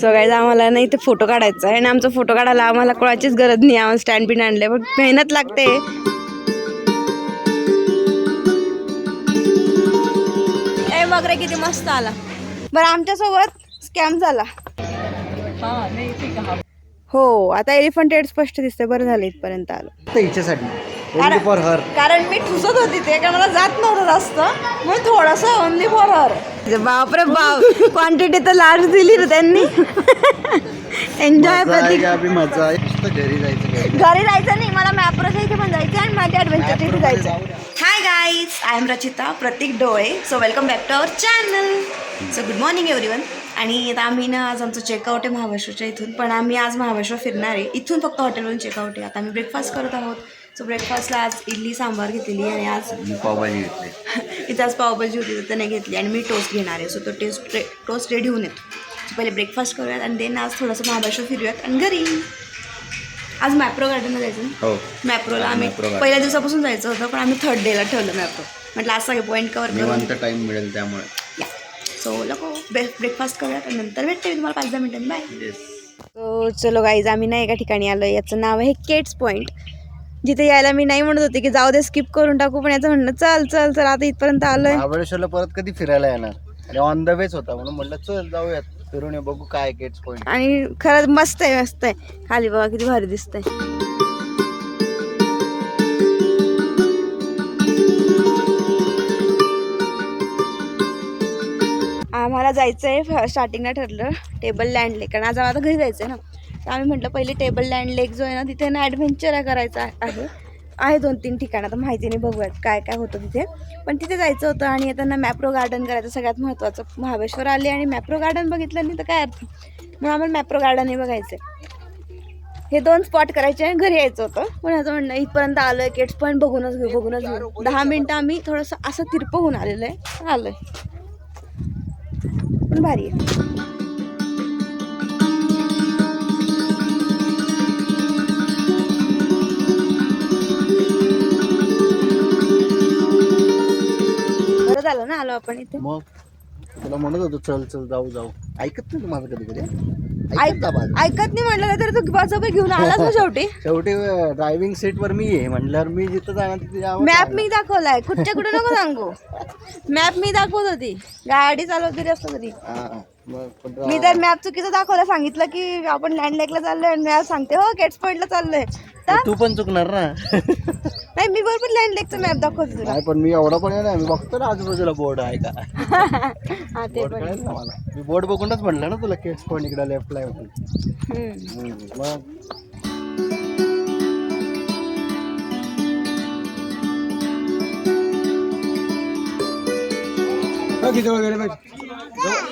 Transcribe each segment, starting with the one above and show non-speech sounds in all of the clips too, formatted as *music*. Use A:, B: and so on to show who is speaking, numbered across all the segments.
A: So guys आम्हाला ना इथे फोटो काढायचा आहे. आणि आमचा फोटो काढायला आम्हाला कोणाचीच गरज नाही. आम्हाला स्टँड पिन आणले पण मेहनत लागते. ए किती मस्त आला. बरं आमच्यासोबत स्कॅम झाला. हो आता एलिफंटेड स्पष्ट दिसतंय. बरं झालं इथपर्यंत आलं.
B: हिच्यासाठी. ओनली फॉर हर
A: कारण मी ठुसत होती ते कारण मला जात नव्हतं जास्त. मग थोडस ओनली फॉर हर बापरे बाप क्वांटिटी तर लार्ज दिली रे त्यांनी. एन्जॉय
B: मजा आहे घरी जायचं घरी
A: जायचं. नाही मला मॅप्रोच्या इथे पण जायचं आणि माझ्या ॲडव्हेंचरच्या इथे जायचं hi guys I am Rachita Pratik Dole. So welcome back to our channel so good morning everyone आणि आता आम्ही ना आज आमचं चेकआउट आहे महाबळेश्वरच्या इथून पण आम्ही आज महाबळेश्वर फिरणार आहे. इथून फक्त हॉटेलवरून चेकआउट आहे. आता आम्ही ब्रेकफास्ट करत आहोत. सो ब्रेकफास्टला आज इडली सांबार घेतलेली आणि आज
B: मी पावभाजी घेतली. *laughs*
A: इथं आज पावभाजी होती तर त्याने घेतली आणि मी टोस्ट घेणार आहे. सो तो टेस्ट रे टोस्ट रेडी होऊन येतो. पहिले ब्रेकफास्ट करूयात आणि देन आज थोडंसं महाबळेश्वर फिरूयात आणि घरी. आज मॅप्रो गार्डनला जायचं ना?
B: हो.
A: मॅप्रोला आम्ही. पहिल्या दिवसापासून जायचं होतं पण आम्ही थर्ड डेला ठेवलं मॅप्रो म्हटलं आज सगळे पॉईंट कवर
B: टाइम मिळेल त्यामुळे.
A: सो लोक ब्रेकफास्ट करूयात आणि नंतर भेटते मी तुम्हाला पाच दहा मिनिटांनी. बाय सो चलो गाईज आम्ही ना एका ठिकाणी आलो याचं नाव आहे केट्स पॉईंट जिथे यायला मी नाही म्हणत होते की जाऊ दे स्किप करून टाकू पण याचं म्हणणं चल चल चल आता इथपर्यंत आलोय.
B: महाबळेश्वरला परत कधी फिरायला येणार? आणि ऑन द वेच होता म्हणून म्हटलं चल जाऊयात फिरून ये बघू काय गेट्स पॉईंट
A: आणि खरंच मस्त आहे मस्त आहे. खाली बघा किती भारी दिसतंय. आम्हाला जायचं आहे स्टार्टिंगला ठरलं टेबल लँड लेक. कारण आज आम्हाला घरी जायचं आहे ना. तर आम्ही म्हटलं पहिले टेबल लँड लेक जो आहे ना तिथे ना ॲडव्हेंचर करायचा आहे. आहे दोन तीन ठिकाणं आता माहिती नाही बघूयात काय काय होतं तिथे. पण तिथे जायचं होतं आणि येताना मॅप्रो गार्डन करायचं सगळ्यात महत्त्वाचं महाबळेश्वर आले आणि मॅप्रो गार्डन बघितलं नाही तर काय अर्थ? म्हणून आम्हाला मॅप्रो गार्डन हे बघायचं आहे हे दोन स्पॉट करायचे आणि घरी यायचं होतं. पण ह्याचं म्हणणं इथपर्यंत आलो आहे केट्स पण बघूनच घेऊ बघूनच घेऊ. दहा मिनटं आम्ही थोडंसं असं तिरप होऊन आलेलं आहे. आलो आहे पण भारी आहे. ना आलो आपण इथे
B: मग? तुला म्हणत होतो चल चल जाऊ जाऊ. ऐकत नाही माझं कधी कधी
A: ऐक-
B: ऐकत माझं?
A: ऐकत नाही म्हटलं तर तू बसपे घेऊन आलास ना शेवटी. *laughs*
B: शेवटी ड्रायव्हिंग सीट वर मी आहे. म्हटल्यावर मी जिथं जाणार तिथे जावं
A: मॅप मी दाखवलाय. कुठच्या कुठे नको सांगू. मॅप मी दाखवत होती. गाडी चालवत असतो तरी
B: हा, हा.
A: मी तर मॅप चुकीचं दाखवलं सांगितलं की आपण लँड लेकला चाललोय आणि मॅप सांगते हो गेट्स पॉईंटला चाललोय. तर
B: तू पण चुकणार ना.
A: नाही मी बरोबर लँड लेकचं मॅप दाखवते तुला.
B: नाही पण मी एवढा पण नाही मी बघतो ना आजूबाजूला बोर्ड आहे का.
A: हा ते
B: बोर्ड
A: पण
B: कळेल ना मला. मी बोर्ड बघूनच म्हटलं ना तुला केट्स पॉईंट इकडे लेफ्टला आहे म्हणून.
A: हम्म.
B: हम्म, मग.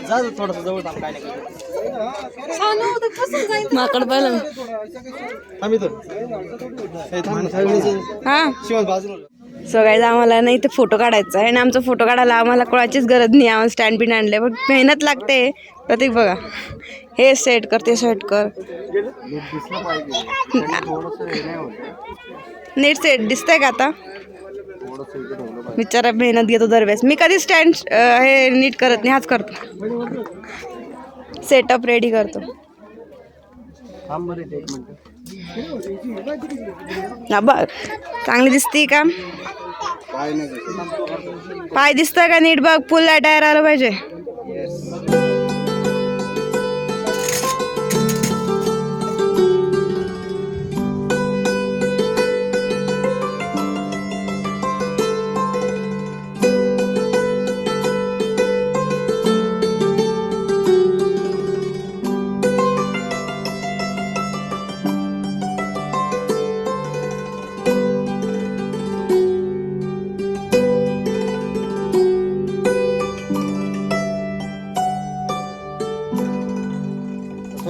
B: जा थोडस जवळ थांब, काय नाही.
A: माकड पाहिलं.
B: थांब. हे थांब ना, साईडला.
A: हा.
B: शिवाज बाजूला.
A: सो गाईज आम्हाला ना इथे फोटो काढायचा आहे आणि आमचा फोटो काढायला आम्हाला कोणाचीच गरज नाही. आम्हाला स्टँड पिन आणले पण मेहनत लागते. प्रतीक बघा. हे सेट कर ते सेट कर.
B: नाही
A: नीट सेट दिसतंय का आता? बिचारा मेहनत घेतो दरवेळेस. मी कधी स्टँड हे नीट करत नाही हाच करतो. सेटअप रेडी करतो. बघ चांगली दिसते का?
B: दिसत.
A: पाय दिसतंय का नीट? बघ फुल टायर आलं पाहिजे.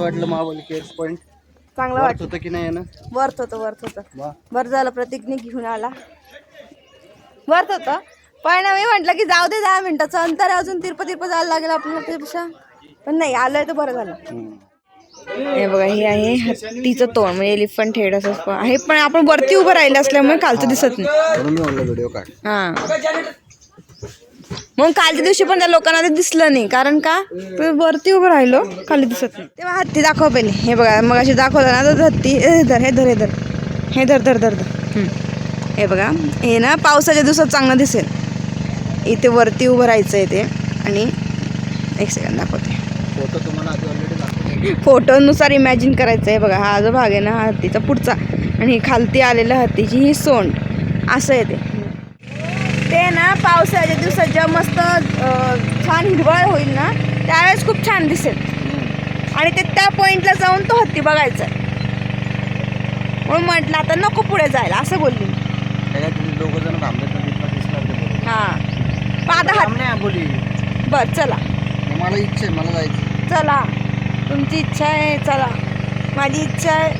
B: वाटलं महाबली केट्स पॉईंट
A: चांगलं वाटतं
B: होतं की नाही ना
A: वर्थ होतं वर्थ होतं.
B: वा.
A: बरं झालं प्रतीकने घेऊन आला. वर्थ होतं. पण मी म्हटलं की जाऊ दे दहा मिनिटाचं अंतर आहे, अजून तिरप तिरप जायला लागेल आपल्याला त्यापेक्षा. पण नाही आलंय तर बरं झालं.
B: हम्म.
A: हे बघा हे आहे हत्तीचं तोंड. म्हणजे एलिफंट हेड असं आहे पण आपण वरती उभं राहिलं असल्यामुळे खालचं दिसत नाही.
B: म्हणून मी म्हणलं व्हिडिओ काढ.
A: हा. मग कालच्या दिवशी पण त्या लोकांना ते दिसलं नाही. कारण का? ते वरती उभं राहिलो खाली दिसत नाही. तेव्हा हत्ती दाखव पहिले. हे बघा मग अशी दाखवलं ना तर हत्ती. हे धर हे धर हे धर. हे धर धर धर धर. हम्म. हे बघा. हे ना पावसाच्या दिवसात चांगलं दिसेल. इथे वरती उभं राहायचं आहे ते. आणि एक सेकंड दाखवते.
B: फोटो तुम्हाला आधी ऑलरेडी दाखवले.
A: फोटोनुसार इमॅजिन करायचं आहे बघा हा जो भाग आहे ना हा हत्तीचा पुढचा. आणि ही खालती आलेल्या हत्तीची ही सोंड. असं आहे ते. ते ना पावसाच्या दिवसात जेव्हा मस्त छान हिरवळ होईल ना त्यावेळेस खूप छान दिसेल. आणि ते त्या पॉईंटला जाऊन तो हत्ती बघायचा. आहे म्हणून म्हटलं आता नको पुढे जायला असं बोलली. हां. आता
B: नाही बोली.
A: बरं चला.
B: मला इच्छा आहे मला जायचं.
A: चला. तुमची इच्छा आहे चला. माझी इच्छा आहे.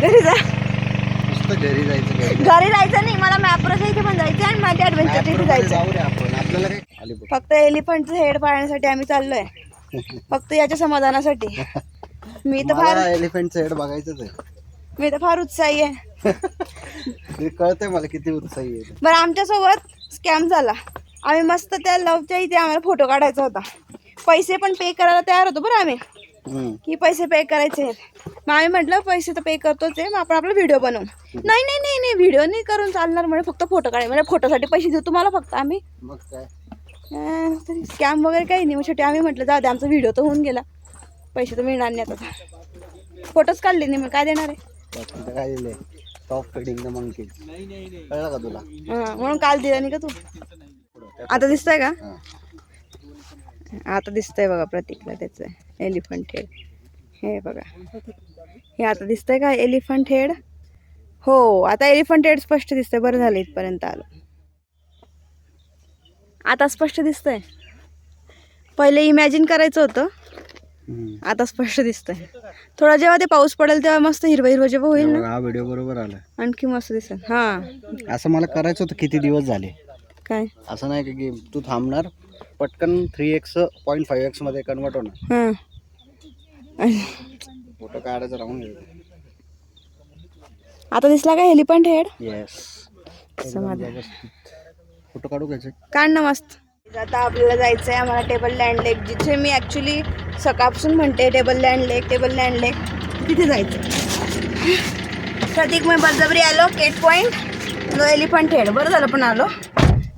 A: घरी जा.
B: घरी जायचं घरी
A: घरी जायचं नाही मला मॅपरच्या इथे पण जायचं आणि माझ्या ॲडव्हेंचरच्या इथे जायचं. फक्त एलिफंटचं हेड पाळण्यासाठी आम्ही चाललोय. फक्त याच्या समाधानासाठी. मी तर फार
B: मला एलिफंटचं हेड बघायचंच आहे.
A: मी तर फार उत्साही आहे. *laughs*
B: कळतंय मला किती उत्साही आहे.
A: बरं आमच्यासोबत स्कॅम झाला. आम्ही मस्त त्या लवच्या इथे आम्हाला फोटो काढायचा होता. पैसे पण पे करायला तयार होतो बरं आम्ही. की पैसे पे करायचे मग आम्ही म्हटलं पैसे तर पे करतोच आहे मग आपण आपला व्हिडिओ बनवू. नाही नाही नाही नाही व्हिडिओ नाही करून चालणार म्हणजे फक्त फोटो काढाय म्हणजे फोटोसाठी पैसे देऊ तुम्हाला फक्त आम्ही.
B: मग काय?
A: स्कॅम वगैरे काही नाही. मग शेवटी आम्ही म्हटलं जाऊ दे आमचा व्हिडिओ तर होऊन गेला. पैसे तर मिळणार नाही आता. फोटोच काढले नाही मग काय देणार आहे?
B: टॉप कळलं का तुला?
A: म्हणून काल दिला नाही का तू? आता दिसतंय का. आता दिसतंय बघा प्रतीकला त्याचं. एलिफंट हेड हे बघा. हे आता दिसतंय का एलिफंट हेड? हो आता एलिफंट हेड स्पष्ट दिसतंय. बरं झालं इथपर्यंत आलो. आता स्पष्ट दिसतंय. पहिले इमॅजिन करायचं होतं. आता स्पष्ट दिसतंय. थोडा जेव्हा ते पाऊस पडेल तेव्हा मस्त हिरवं हिरवं जेव्हा होईल ना?
B: हा व्हिडिओ बरोबर आला
A: आणखी मस्त दिसेल. हां.
B: असं मला करायचं होतं किती दिवस झाले?
A: काय?
B: असं नाही का की तू थांबणार पटकन थ्री एक्स पॉईंट फाईव्ह एक्समध्ये कन्वर्ट होणार.
A: हां.
B: फोटो काढायचं राहून गेलं.
A: आता दिसला का elephant head?
B: Yes
A: Samadhan
B: photo काढू घ्यायचे?
A: काढ ना मस्त. आता आपल्याला जायचं आहे आम्हाला टेबल लँड लेक जिथे मी ॲक्च्युली सकाळपासून म्हणते table land lake table land lake. तिथे जायचं प्रतीक मी बळजबरी आलो केट पॉईंट लो एलिफंट हेड बरं झालं पण आलो.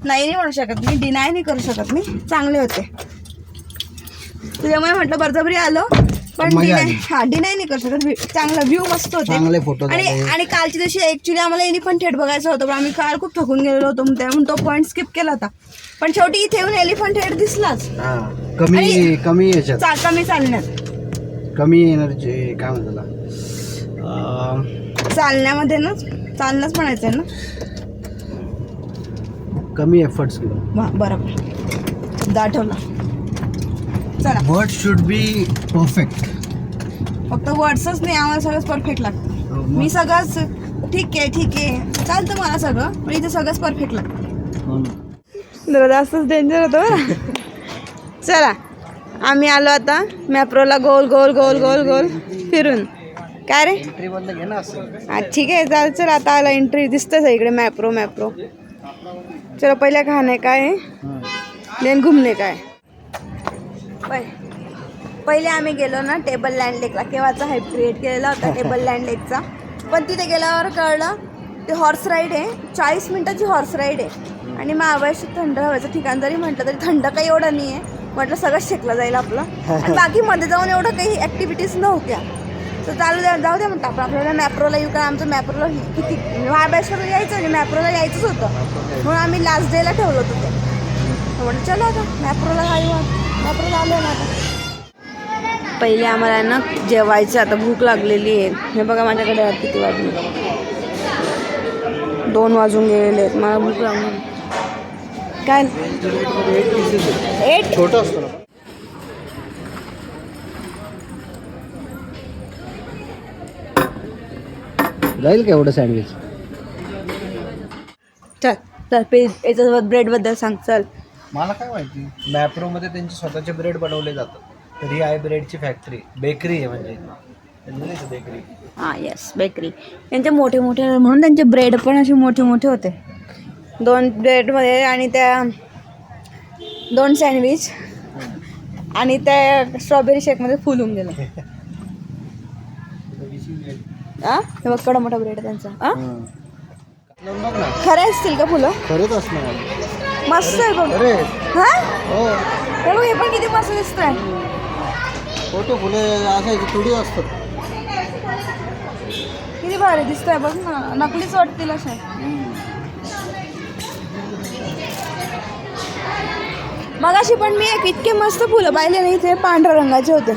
A: नाही नाही म्हणू शकत मी. डिनाय नाही करू शकत मी. चांगले होते. तुझ्यामुळे म्हटलं बळजबरी आलो. पण
B: मजा
A: डिनाय
B: आली.
A: हा डिनाय नाही करू शकत. चांगला व्ह्यू मस्त होते.
B: चांगले फोटो
A: आणि आणि कालच्या दिवशी ऍक्च्युली आम्हाला एलिफंट हेड बघायचं होतं पण आम्ही काल खूप थकून गेलेलो होतो मग त्यामुळे तो पॉईंट स्किप केला होता. पण शेवटी इथे येऊन एलिफंट हेड दिसलाच.
B: हा कमी कमी याच्यात.
A: चा कमी चालण्यात.
B: कमी एनर्जी काय म्हणतात त्याला? अं,
A: चालण्यामध्ये ना चालणंच म्हणायचं आहे ना?
B: कमी एफर्ट्स घेऊन
A: वा बरोबर. दाठवला. चला.
B: वर्ड शुड बी परफेक्ट
A: फक्त वर्ड्सच नाही आम्हाला सगळंच परफेक्ट लागतं. मी सगळंच ठीक आहे ठीक आहे. चालतं मला सगळं पण इथे सगळंच परफेक्ट लागतं. जरा जास्तच डेंजर होतं बरं. चला आम्ही आलो आता मॅप्रोला गोल गोल गोल गोल गोल फिरून. काय रे? हा ठीक आहे चाल चल आता आला एंट्री दिसतंच आहे इकडे मॅप्रो मॅप्रो. चलो पहिल्या खाणे काय देन घुमणे काय? पहि- पहिले आम्ही गेलो ना टेबल लँड लेकला केव्हाचा हाईप क्रिएट केलेला होता *laughs* टेबल लँड लेकचा. पण तिथे गेल्यावर कळलं ते हॉर्स राईड आहे चाळीस मिनिटाची हॉर्स राईड आहे. आणि महाबळेश्वर थंड हवेचं ठिकाण जरी म्हटलं तरी थंड काही एवढं नाही आहे म्हटलं सगळं शेकलं जाईल आपलं. आणि *laughs* बाकी मध्ये जाऊन एवढं काही ॲक्टिव्हिटीज नव्हत्या. तर चालू द्या जाऊ द्या म्हणतो आपण. आपल्याला मॅप्रोला येऊ का? आमचं मॅप्रोला किती? महाबळेश्वरला यायचं आणि मॅप्रोला यायचंच होतं. म्हणून आम्ही लास्ट डेला ठेवलं होतं ते. म्हटलं चला आता मॅप्रोला येऊ पहिले आम्हाला ना जेवायचं आता भूक लागलेली आहे. हे बघा माझ्याकडे आता किती वाजले. दोन वाजून गेलेले आहेत. मला भूक लागली. काय? एट
B: छोटं असतं ना. जाईल का एवढं सँडविच
A: चल चल पे याच्यासोबत ब्रेडबद्दल सांग. चल.
B: मला काय माहिती? मॅप्रोमध्ये त्यांचे स्वतःचे ब्रेड बनवले जातात. तर ही आहे ब्रेडची फॅक्टरी बेकरी आहे म्हणजे. बेकरी
A: हां येस बेकरी त्यांचे मोठे मोठे म्हणून त्यांचे ब्रेड पण असे मोठे मोठे होते. दोन ब्रेडमध्ये आणि त्या दोन सँडविच आणि त्या स्ट्रॉबेरी शेकमध्ये फुल होऊन गेलं. *laughs* हे? कडा मोठा ब्रेड त्यांचा. आ
B: लावून बघ ना
A: खरे असतील का फुलं?
B: खरंच असणार
A: मस्त आहे बघ.
B: अरे.
A: हा?
B: हो
A: हे बघ हे पण किती मस्त दिसत
B: फोटो फुले असायची तुडी असतात
A: किती भारी दिसत आहे बघ ना. नकलीच वाटतील अशा. मगाशी पण मी एक इतके मस्त फुलं पाहिले नाही इथे पांढऱ्या रंगाचे होते.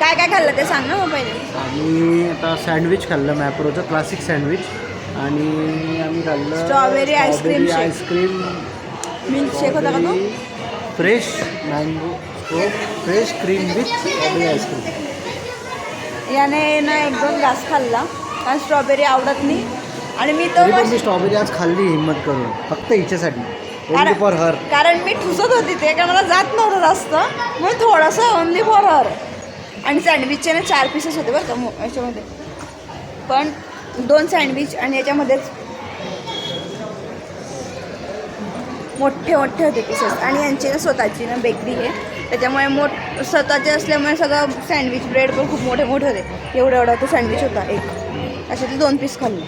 A: काय काय खाल्लं ते सांग ना मग पहिले.
B: आम्ही आता सँडविच खाल्लं मॅप्रोचं क्लासिक सँडविच आणि आम्ही खाल्लं
A: shake.
B: आईस्क्रीम
A: मिल्क शेक होता का तो?
B: Fresh mango fresh cream with strawberry ice cream
A: याने ना एक दोन घास खाल्ला. कारण स्ट्रॉबेरी आवडत नाही. आणि मी तो
B: तरी पण मी स्ट्रॉबेरी आज खाल्ली हिंमत करून. फक्त हिच्यासाठी. ओनली फॉर हर
A: कारण मी ठुसत होती ते कारण मला जात नव्हतं जास्त. म्हणून थोडंसं ओनली फॉर हर आणि सँडविचचे ना चार पीसेस होते बरं का मो- याच्यामध्ये. पण दोन सँडविच आणि याच्यामध्येच मोठे मोठे होते पीसेस आणि यांची ना स्वतःची ना बेकरी आहे. त्याच्यामुळे मोठ स्वतःचे असल्यामुळे सगळं सँडविच ब्रेड पण खूप मोठे मोठे होते. एवढा एवढा तो सँडविच होता एक. अशातले दोन पीस खाल्ले.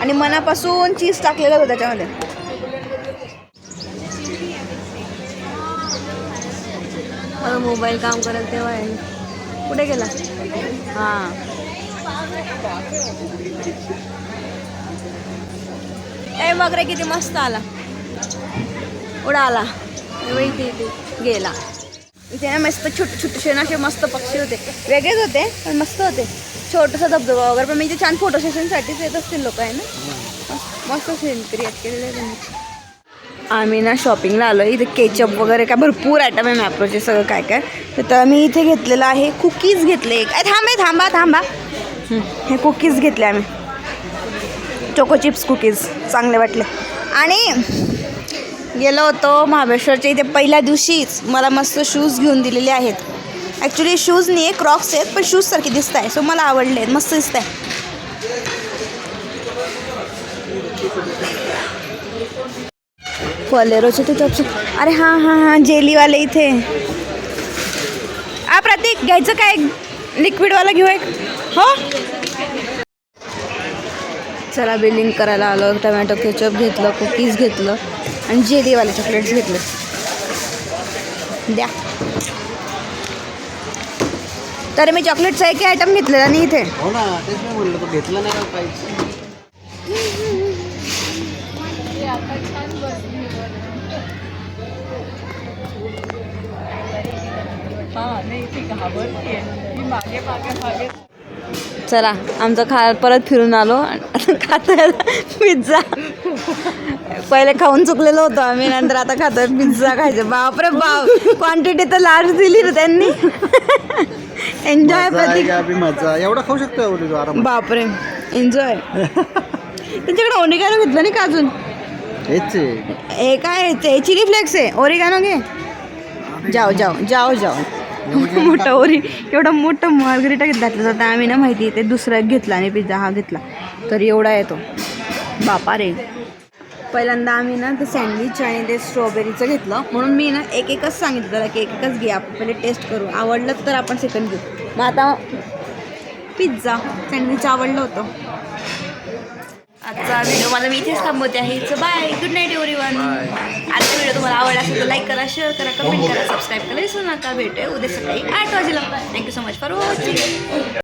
A: आणि मनापासून चीज टाकलेलं होतं त्याच्यामध्ये. मोबाईल काम करत तेव्हा आहे. कुठे गेला? हां. ए वगैरे किती मस्त आला. उडाला. इथे गेला. इथे ना मस्त छोटे छोटेसे ना असे मस्त पक्षी होते. वेगळेच होते पण मस्त होते. छोटासा धबधबा वगैरे पण म्हणजे छान फोटो सेशनसाठीच येत असतील लोक आहे ना. मस्त- मस्त सीन क्रिएट त्यांनी. आम्ही ना शॉपिंगला आलो इथे केचअप वगैरे काय भरपूर आयटम आहे मॅप्रोचे सगळं काय काय. तर मी इथे घेतलेलं आहे कुकीज घेतले एक. थांबे थांबा थांबा. हे कुकीज घेतले आम्ही. चोको चिप्स कुकीज चांगले वाटले. आणि गेलो होतो महाबळेश्वरच्या इथे पहिल्या दिवशीच मला मस्त शूज घेऊन दिलेले आहेत. ॲक्च्युली शूज नाही आहे क्रॉक्स आहेत पण शूजसारखे दिसत आहे सो मला आवडले आहेत मस्त दिसत आहे फॉलेरोचे ते चपचे अरे हां हां हां जेलीवाले इथे. आ प्रतीक घ्यायचं काय? लिक्विडवाला घेऊ एक. हो? चला बिलिंग करायला आलो टमॅटो केचप घेतलं कुकीज घेतलं आणि जेलीवाले चॉकलेट्स घेतले. द्या. तर मी चॉकलेटचा एक आयटम घेतलेला नाही इथे.
B: हो ना तेच मी म्हणलं तो घेतला नाही
A: चला आमचं खा परत फिरून आलो. आणि खातोय पिझ्झा. पहिले खाऊन चुकलेलो होतो आम्ही नंतर आता खातोय पिझ्झा खायचं. बापरे बाप क्वांटिटी तर लार्ज दिली रे त्यांनी. एन्जॉय
B: मजा एवढा खाऊ शकतो
A: बापरे एन्जॉय त्यांच्याकडे ओरिगानो घेतलं नाही का अजून?
B: हेच आहे.
A: हे काय चिली फ्लेक्स आहे. ओरिगानो घे. जाओ जाओ जाओ जाओ मोठं ओरी एवढा मोठं मार्गरिटा घातलं जातं. आम्ही ना माहिती ते दुसरा घेतला आणि पिझ्झा हा घेतला. तर एवढा येतो बापा रे. पहिल्यांदा आम्ही ना ते सँडविच आणि ते स्ट्रॉबेरीचं घेतलं. म्हणून मी ना एक एकच सांगितलं त्याला की एक एकच घे आपण पहिले टेस्ट करू. आवडलं तर आपण सेकंड घेऊ. मग आता पिझ्झा सँडविच आवडलं होतं. आजचा व्हिडिओ मला मी इथेच थांबवते आहे. It's bye good night everyone आजचा व्हिडिओ तुम्हाला आवडला असेल तर लाईक करा शेअर करा कमेंट करा सबस्क्राईब करा. विसरू नका भेटूया उद्या सकाळी आठ वाजेला. Thank you so much for watching